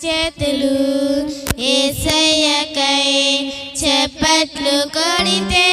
చేతులు ఏసయ్యకై చెప్పట్లు కొడితే